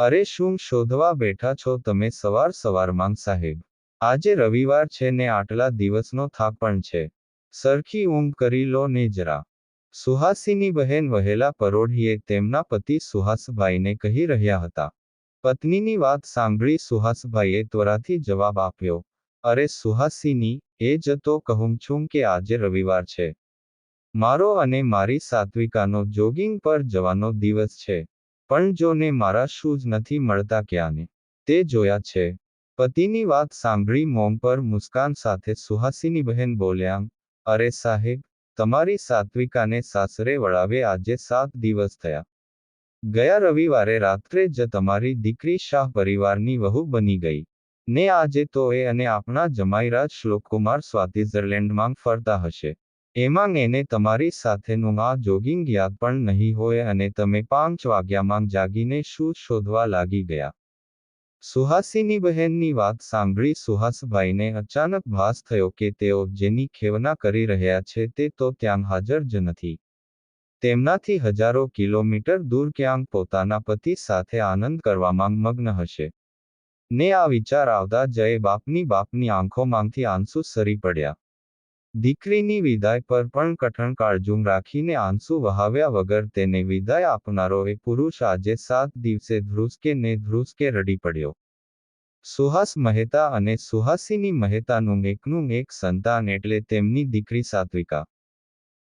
અરે શું શોધવા બેઠા છો તમે સવાર સવારમાં સાહેબ? આજે રવિવાર છે ને આટલા દિવસનો થાક પણ છે. સરખી ઊંઘ કરી લો ને જરા. સુહાસીની બહેન વહેલા પરોઢીએ તેમના પતિ સુહાસભાઈને કહી રહ્યા હતા. પત્નીની વાત સાંભળી સુહાસભાઈએ ત્વરાથી જવાબ આપ્યો. અરે સુહાસિની, એ જ તો કહું છું કે આજે રવિવાર છે. મારો અને મારી સાત્વિકાનો જોગિંગ પર જવાનો દિવસ છે. પણ જો ને મારા શૂઝ નથી મળતા ક્યાંને? તે જોયા છે. પતિની વાત સાંભળી મોમ પર મુસ્કાન સાથે સુહાસીની બહેન બોલ્યા, અરે સાહેબ, તમારી સાત્વિકાને સાસરે વળાવે આજે સાત દિવસ થયા. ગયા રવિવારે રાત્રે જ તમારી દીકરી શાહ પરિવારની વહુ બની ગઈ. ને આજે તો એ અને આપણા જમાઈરાજ શ્લોકકુમાર સ્વાતિઝરલેન્ડમાં ફરતા હશે. એમાં એને તમારી સાથેનું આ જોગિંગ યાદ પણ નહીં હોય અને તમે પાંચ વાગ્યામાં જાગીને શું શોધવા લાગી ગયા? સુહાસીની બહેનની વાત સાંભળી સુહાસભાઈને અચાનક ભાસ થયો કે તેઓ જેની ખેવના કરી રહ્યા છે તે તો ત્યાં હાજર જ નથી. તેમનાથી હજારો કિલોમીટર દૂર ક્યાંક પોતાના પતિ સાથે આનંદ કરવામાં મગ્ન હશે. ને આ વિચાર આવતા જય બાપની બાપની આંખોમાંથી આંસુ સરી પડ્યા. દીકરીની વિદાય પર પણ કઠણ કાળજું રાખીને આંસુ વહાવ્યા વગર તેને વિદાય આપનારો એ પુરુષ આજે સાત દિવસે ધ્રુસકે ને ધ્રુસકે રડી પડ્યો. સુહાસ મહેતા અને સુહાસીની મહેતાનું એકનું એક સંતાન એટલે તેમની દીકરી સાત્વિકા.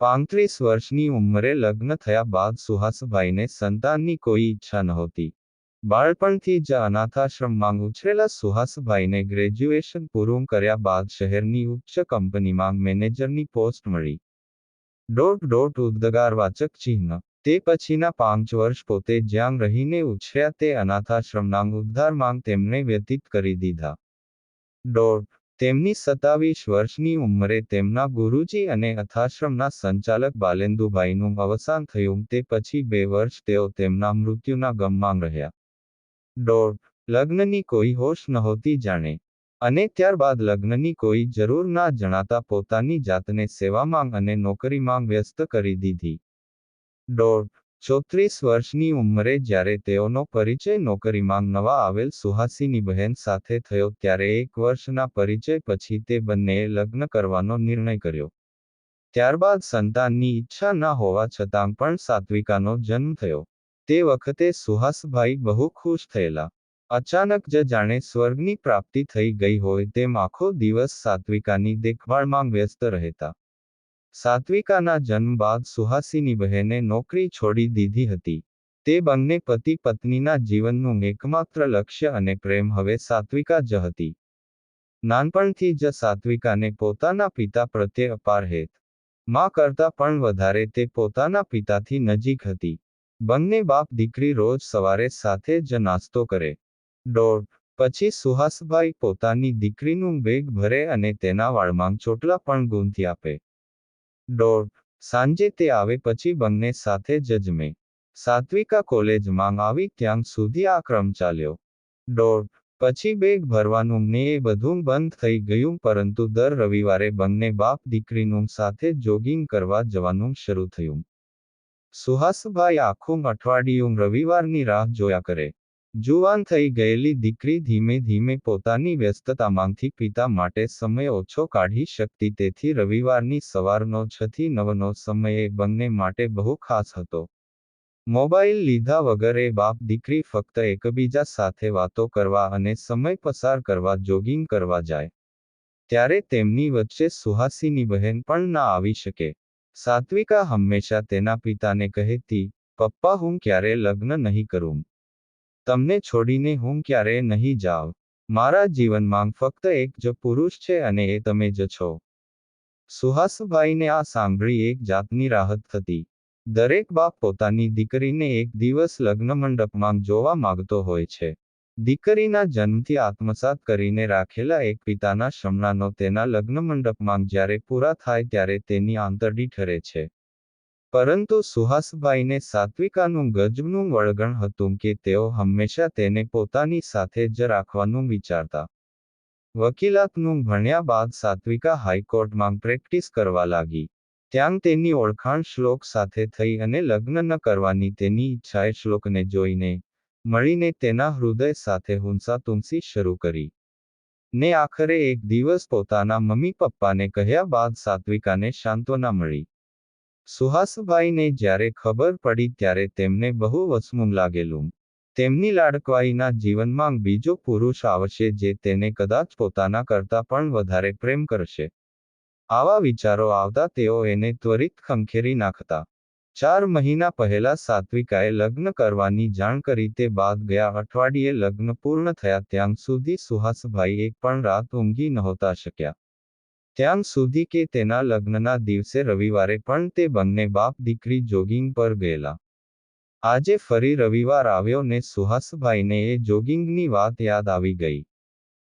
પાંત્રીસ વર્ષની ઉંમરે લગ્ન થયા બાદ સુહાસભાઈને સંતાનની કોઈ ઈચ્છા નહોતી. બાળપણથી જ અનાથાશ્રમમાં ઉછરેલા સુહાસભાઈને ગ્રેજ્યુએશન પૂરું કર્યા બાદ શહેરની ઉચ્ચ કંપનીમાં મેનેજરની પોસ્ટ મળી. ડોટ ડોટ ઉદ્ગારવાચક ચિહ્ન. તે પછીના પાંચ વર્ષ પોતે જ્યાં રહીને ઉછર્યા તે અનાથાશ્રમના ઉદ્ધારમાં તેમણે વ્યતીત કરી દીધા. ડોટ તેમની સત્તાવીસ વર્ષની ઉંમરે તેમના ગુરુજી અને અથાશ્રમના સંચાલક બાલેન્દુભાઈનું અવસાન થયું. તે પછી બે વર્ષ તેઓ તેમના મૃત્યુના ગમમાં રહ્યા. દોઢ લગ્નની કોઈ હોશ નહોતી જાણે. અને ત્યારબાદ લગ્નની કોઈ જરૂર ના જણાતા પોતાની જાતને સેવામાં અને નોકરીમાં વ્યસ્ત કરી દીધી. દોઢ ચોત્રીસ વર્ષની ઉંમરે જ્યારે તેઓનો પરિચય નોકરીમાં નવા આવેલ સુહાસીની બહેન સાથે થયો ત્યારે એક વર્ષના પરિચય પછી તે બંનેએ લગ્ન કરવાનો નિર્ણય કર્યો. ત્યારબાદ સંતાનની ઈચ્છા ના હોવા છતાં પણ સાત્વિકાનો જન્મ થયો. તે વખતે સુહાસભાઈ બહુ ખુશ થયેલા. અચાનક જ જાણે સ્વર્ગની પ્રાપ્તિ થઈ ગઈ હોય તેમ આખો દિવસ સાત્વિકાની દેખભાળમાં વ્યસ્ત રહેતા. સાત્વિકાના જન્મ બાદ સુહાસીની બહેને નોકરી છોડી દીધી હતી. તે બંને પતિ પત્નીના જીવનનું એકમાત્ર લક્ષ્ય અને પ્રેમ હવે સાત્વિકા જ હતી. નાનપણથી જ સાત્વિકાને પોતાના પિતા પ્રત્યે અપાર હેત. માં કરતા પણ વધારે તે પોતાના પિતાથી નજીક હતી. બંને બાપ દીકરી રોજ સવારે સાથે જ નાસ્તો કરે. દોઢ, પછી સુહાસભાઈ પોતાની દીકરીનું બેગ ભરે અને તેના વાળમાં ચોટલા પણ ગૂંથી આપે. દોઢ, સાંજે તે આવે પછી બંને સાથે જ જમે. સાત્વિકા કોલેજમાં આવી ત્યાં સુધી આ ક્રમ ચાલ્યો. દોઢ, પછી બેગ ભરવાનું ને એ બધું બંધ થઈ ગયું પરંતુ દર રવિવારે બંને બાપ દીકરીનું સાથે જોગિંગ કરવા જવાનું શરૂ થયું. સુહાસભાઈ આખું અઠવાડિયું રવિવારની રાહ જોયા કરે. જુવાન થઈ ગયેલી દીકરી ધીમે ધીમે પોતાની વ્યસ્તતામાંથી પિતા માટે સમય ઓછો કાઢી શકતી તેથી રવિવારની સવારનો છ થી નવનો સમય બંને માટે બહુ ખાસ હતો. મોબાઈલ લીધા વગર એ બાપ દીકરી ફક્ત એકબીજા સાથે વાતો કરવા અને સમય પસાર કરવા જોગિંગ કરવા જાય. ત્યારે તેમની વચ્ચે સુહાસીની બહેન પણ ના આવી શકે. સાત્વિકા હંમેશા તેના પિતાને કહેતી, પપ્પા, હું ક્યારે લગ્ન નહીં કરું. તમને છોડીને હું ક્યારે નહીં જાવ મારા જીવનમાં ફક્ત એક જ પુરુષ છે અને એ તમે જ છો. સુહાસભાઈને આ સાંભળી એક જાતની રાહત થતી. દરેક બાપ પોતાની દીકરીને એક દિવસ લગ્ન મંડપમાં જોવા માંગતો હોય છે. દીકરીના જન્મથી આત્મસાત કરીને રાખેલા એક પિતાના શમણાનો તેના લગ્ન મંડપમાં જ્યારે પૂરા થાય ત્યારે તેની આંતરડી ઠરે છે. પરંતુ સુહાસભાઈને સાત્વિકાનું ગજબનું વળગણ હતું કે તેઓ હંમેશા તેને પોતાની સાથે જ રાખવાનું વિચારતા. વકીલાતનું ભણ્યા બાદ સાત્વિકા હાઈકોર્ટમાં પ્રેક્ટિસ કરવા લાગી. ત્યાં તેની ઓળખાણ શ્લોક સાથે થઈ અને લગ્ન ન કરવાની તેની ઈચ્છાએ શ્લોકને જોઈને મળીને તેના હૃદય સાથે હુંસા તુમસી શરૂ કરી. ને આખરે એક દિવસ પોતાના મમ્મી પપ્પાને કહ્યા બાદ સાત્વિકાને સાંત્વના મળી. સુહાસભાઈને જ્યારે ખબર પડી ત્યારે તેમને બહુ વસમું લાગેલું. તેમની લાડકવાઈના જીવનમાં બીજો પુરુષ આવશે જે તેને કદાચ પોતાના કરતાં પણ વધારે પ્રેમ કરશે. આવા વિચારો આવતા તેઓ એને ત્વરિત ખંખેરી નાખતા. ચાર મહિના પહેલા સાત્વિકાએ લગ્ન કરવાની જાણ કરી તે બાદ ગયા અઠવાડિયે લગ્ન પૂર્ણ થયા ત્યાં સુધી સુહાસભાઈ એક પણ રાત ઊંઘી નહોતા શક્યા. ત્યાં સુધી કે તેના લગ્નના દિવસે રવિવારે પણ તે બંને બાપ દીકરી જોગિંગ પર ગયેલા. આજે ફરી રવિવાર આવ્યો ને સુહાસભાઈને એ જોગિંગની વાત યાદ આવી ગઈ.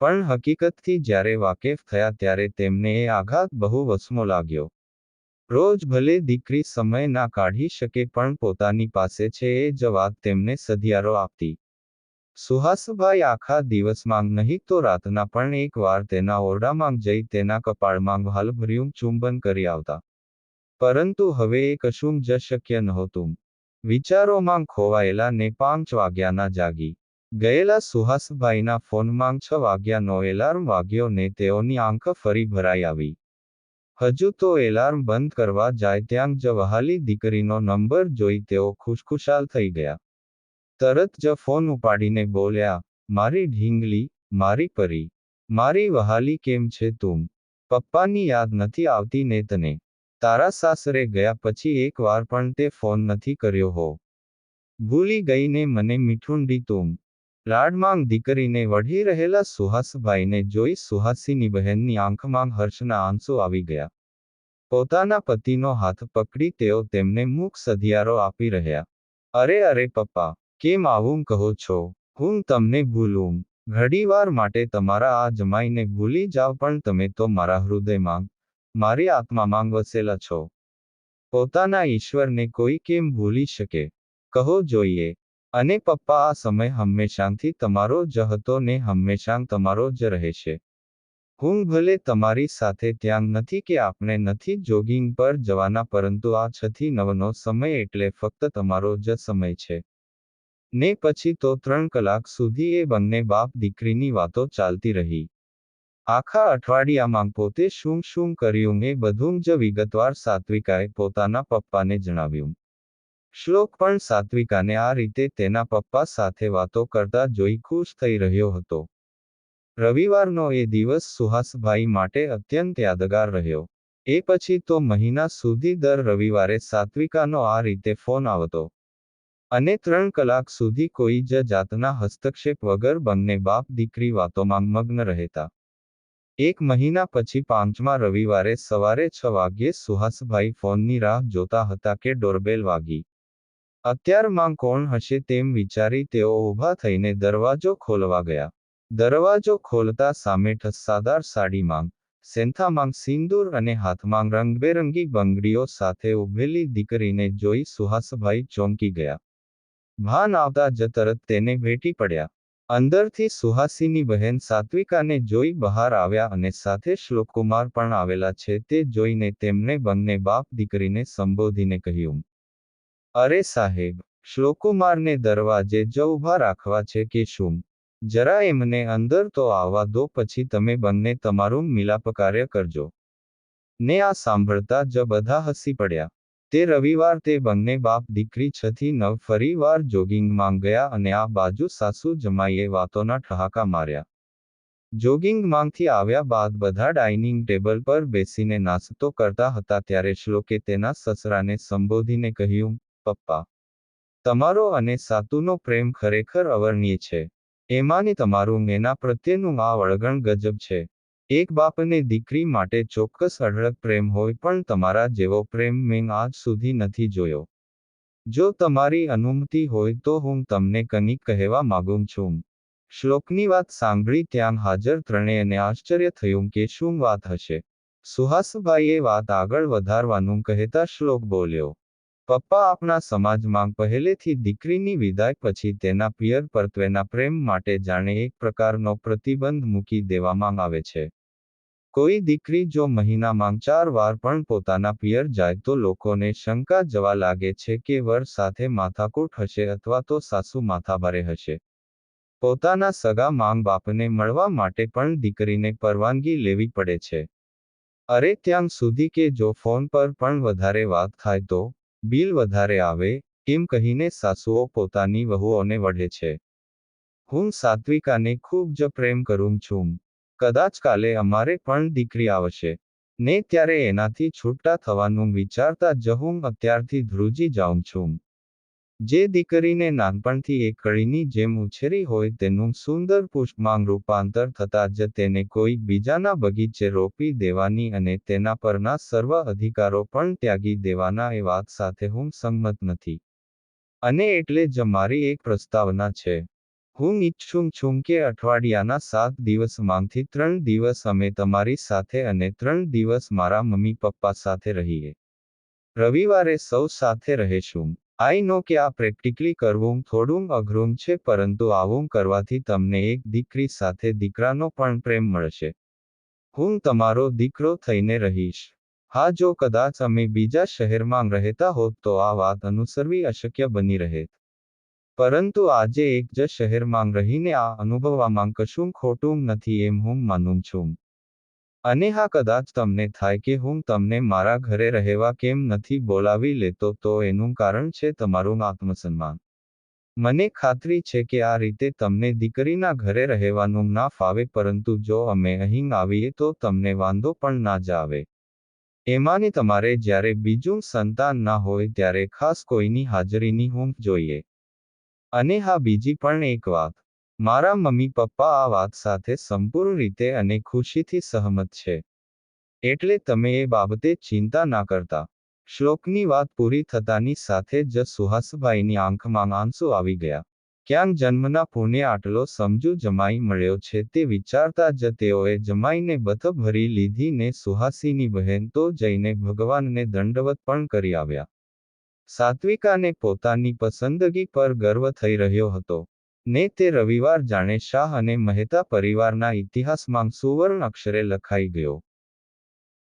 પણ હકીકતથી જ્યારે વાકેફ થયા ત્યારે તેમને એ આઘાત બહુ વસમો લાગ્યો. રોજ ભલે દીકરી સમય ના કાઢી શકે પણ પોતાની પાસે છે એ જવાબ તેમને સધિયારો આપતી. સુહાસભાઈ આખા દિવસમાં નહીં તો રાતના પણ એક વાર તેના ઓરડામાં જઈ તેના કપાળમાં હાલભર્યું ચુંબન કરી આવતા. પરંતુ હવે એ કશું જ શક્ય નહોતું. વિચારોમાં ખોવાયેલા ને પાંચ વાગ્યાના જાગી. ગયેલા સુહાસભાઈના ફોનમાં છ વાગ્યાનો એલાર્મ વાગ્યો ને તેઓની આંખ ફરી ભરાઈ આવી. હજુ તો એલાર્મ બંધ કરવા જાય ત્યાં જ વહાલી દીકરીનો નંબર જોઈ તેઓ ખુશખુશાલ થઈ ગયા. તરત જ ફોન ઉપાડીને બોલ્યા, મારી ઢીંગલી, મારી પરી, મારી વહાલી કેમ છે તું? પપ્પાની યાદ નથી આવતી ને તને તારા સાસરે ગયા પછી એક વાર પણ તે ફોન નથી કર્યો હો. ભૂલી ગઈને મને મીઠુંડી તું. લાડમાંગ દીકરીને વઢી રહેલા સુહાસભાઈને જોઈ સુહાસીની બહેનની આંખમાં હર્ષના આંસુ આવી ગયા. પોતાના પતિનો હાથ પકડી તેઓ તેમને મુખ સધિયારો આપી રહ્યા. અરે અરે પપ્પા, કેમ આવું કહો છો? હું તમને ભૂલું. ઘડીવાર માટે તમારા આ જમાઈને ભૂલી જાવ પણ તમે તો મારા હૃદયમાં, મારી આત્મામાં વસેલા છો. પોતાના ઈશ્વરને કોઈ કેમ ભૂલી શકે? કહો, જોઈએ. અને પપ્પા આ સમય હંમેશાથી તમારો જ હતો ને હંમેશા તમારો જ રહેશે હું ભલે તમારી સાથે ત્યાં નથી કે આપણે નથી જોગિંગ પર જવાના પરંતુ આ છથી નવનો સમય એટલે ફક્ત તમારો જ સમય છે. ને પછી તો ત્રણ કલાક સુધી એ બંને બાપ દીકરીની વાતો ચાલતી રહી. આખા અઠવાડિયામાં પોતે શું શું કર્યું એ બધું જ વિગતવાર સાત્વિકાએ પોતાના પપ્પાને જણાવ્યું. શ્લોક પણ સાત્વિકાને આ રીતે તેના પપ્પા સાથે વાતો કરતા જોઈ ખુશ થઈ રહ્યો હતો. રવિવારનો એ દિવસ સુહાસભાઈ માટે અત્યંત યાદગાર રહ્યો. એ પછી તો મહિના સુધી દર રવિવારે સાત્વિકાનો આ રીતે ફોન આવતો. અને ત્રણ કલાક સુધી કોઈ જ જાતના હસ્તક્ષેપ વગર બંને બાપ દીકરી વાતોમાં મગ્ન રહેતા. એક મહિના પછી પાંચમા રવિવારે સવારે છ વાગ્યે સુહાસભાઈ ફોનની રાહ જોતા હતા કે ડોરબેલ વાગી. અત્યારમાં કોણ હશે તેમ વિચારી તેઓ ઊભા થઈને દરવાજો ખોલવા ગયા. દરવાજો ખોલતા સામે ઠસ્સાદાર સાડીમાં સેન્થામાં સિંદૂર અને હાથમાં રંગબેરંગી બંગડીઓ સાથે ઉભેલી દીકરીને જોઈ સુહાસભાઈ ચોંકી ગયા. ભાન આવતા જ તરત તેને ભેટી પડ્યા. અંદરથી સુહાસીની બહેન સાત્વિકાને જોઈ બહાર આવ્યા અને સાથે શ્લોકકુમાર પણ આવેલા છે તે જોઈને તેમને બંને બાપ દીકરીને સંબોધીને કહ્યું અરે સાહેબ, શ્લોકુમારને દરવાજે જ ઊભા રાખવા છે કે શું? જરા એમને અંદર તો આવવા દો, પછી તમે બંને તમારું મિલાપ કાર્ય કરજો. ને આ સાંભળતા જ બધા હસી પડ્યા. તે રવિવાર તે બંને બાપ દીકરી છ થી નવ ફરી વાર જોગિંગમાં ગયા અને આ બાજુ સાસુ જમાઈએ વાતોના ઠહાકા માર્યા. જોગિંગમાંથી આવ્યા બાદ બધા ડાઇનિંગ ટેબલ પર બેસીને નાસ્તો કરતા હતા ત્યારે શ્લોકે તેના સસરાને સંબોધીને કહ્યું પપ્પા. તમારો અને સાતુનો પ્રેમ ખરેખર અવર્ણ્ય છે. એમાંને તમારું એના પ્રત્યેનું આ વળગણ ગજબ છે. એક બાપને દીકરી માટે ચોક્કસ અઢળક પ્રેમ હોય પણ તમારા જેવો પ્રેમ મેં આજ સુધી નથી જોયો. જો તમારી અનુમતિ હોય તો હું તમને કંઈક કહેવા માગું છું. શ્લોકની વાત સાંભળી ત્યાં હાજર ત્રણેયને આશ્ચર્ય થયું કે શું વાત હશે. સુહાસભાઈએ વાત આગળ વધારવાનું કહેતા શ્લોક બોલ્યો. પપ્પા આપણા સમાજમાં પહેલેથી દીકરીની વિદાય પછી તેના પિયર પરત્વેના પ્રેમ માટે જાણે એક પ્રકારનો પ્રતિબંધ મૂકી દેવામાં આવે છે. કોઈ દીકરી જો મહિનામાં ચાર વાર પણ પોતાના પિયર જાય તો લોકોને શંકા જવા લાગે છે કે વર સાથે માથાકૂટ હશે અથવા તો સાસુ માથાભારે હશે. પોતાના સગા માંગ બાપને મળવા માટે પણ દીકરીને પરવાનગી લેવી પડે છે. અરે ત્યાં સુધી કે જો ફોન પર પણ વધારે વાત થાય તો બિલ વધારે આવે એમ કહીને સાસુઓ પોતાની વહુઓને વઢે છે. હું સાત્વિકાને ખૂબ જ પ્રેમ કરું છું. કદાચ કાલે અમારે પણ દીકરી આવશે. ને ત્યારે એનાથી છૂટા થવાનું વિચારતા જ હું અત્યારથી ધ્રુજી જાઉં છું. જે દીકરીને નાનપણથી એક કળીની જેમ ઉછેરી હોય તેનું સુંદર પુષ્પમાં રૂપાંતર થતા જ તેને કોઈ બીજાના બગીચે રોપી દેવાની અને તેના પરના સર્વ અધિકારો પણ ત્યાગી દેવાના એ વાત સાથે હું સંમત નથી. અને એટલે જ મારી એક પ્રસ્તાવના છે. હું ઈચ્છું છું કે અઠવાડિયાના સાત દિવસમાંથી ત્રણ દિવસ અમે તમારી સાથે અને ત્રણ દિવસ મારા મમ્મી પપ્પા સાથે રહીએ. રવિવારે સૌ સાથે રહેશું. આઈ નો કે આ પ્રેક્ટિકલી કરવું થોડું અઘરું છે પરંતુ આવું કરવાથી તમને એક દીકરી સાથે દીકરાનો પણ પ્રેમ મળશે. હું તમારો દીકરો થઈને રહીશ. હા, જો કદાચ અમે બીજા શહેરમાં રહેતા હોત તો આ વાત અનુસરવી અશક્ય બની રહેત. પરંતુ આજે એક જ શહેરમાં રહીને આ અનુભવવામાં કશું ખોટું નથી એમ હું માનું છું. અને હા, કદાચ તમને થાય કે હું તમને મારા ઘરે રહેવા કેમ નથી બોલાવી લેતો, તો એનું કારણ છે તમારું આત્મસન્માન. મને ખાતરી છે કે આ રીતે તમને દીકરીના ઘરે રહેવાનું ના ફાવે, પરંતુ જો અમે અહીં આવીએ તો તમને વાંધો પણ ના જ આવે. એમાંની તમારે જ્યારે બીજું સંતાન ના હોય ત્યારે ખાસ કોઈની હાજરીની હું જોઈએ. અને હા, બીજી પણ એક વાત. મારા મમ્મી પપ્પા આ વાત સાથે સંપૂર્ણ રીતે અને ખુશીથી સહમત છે. એટલે તમે એ બાબતે ચિંતા ના કરતા. શ્લોકની વાત પૂરી થતાની સાથે જ સુહાસભાઈની આંખમાં આંસુ આવી ગયા. ક્યાંક જન્મના પુણ્ય આટલો સમજુ જમાઈ મળ્યો છે તે વિચારતા જ તેઓએ જમાઈને બથ ભરી લીધી ને સુહાસીની બહેન તો જઈને ભગવાનને દંડવત પણ કરી આવ્યા. સાત્વિકાને પોતાની પસંદગી પર ગર્વ થઈ રહ્યો હતો. ને તે રવિવાર જાણે શાહ અને મહેતા પરિવારના ઇતિહાસમાં સુવર્ણ અક્ષરે લખાઈ ગયો.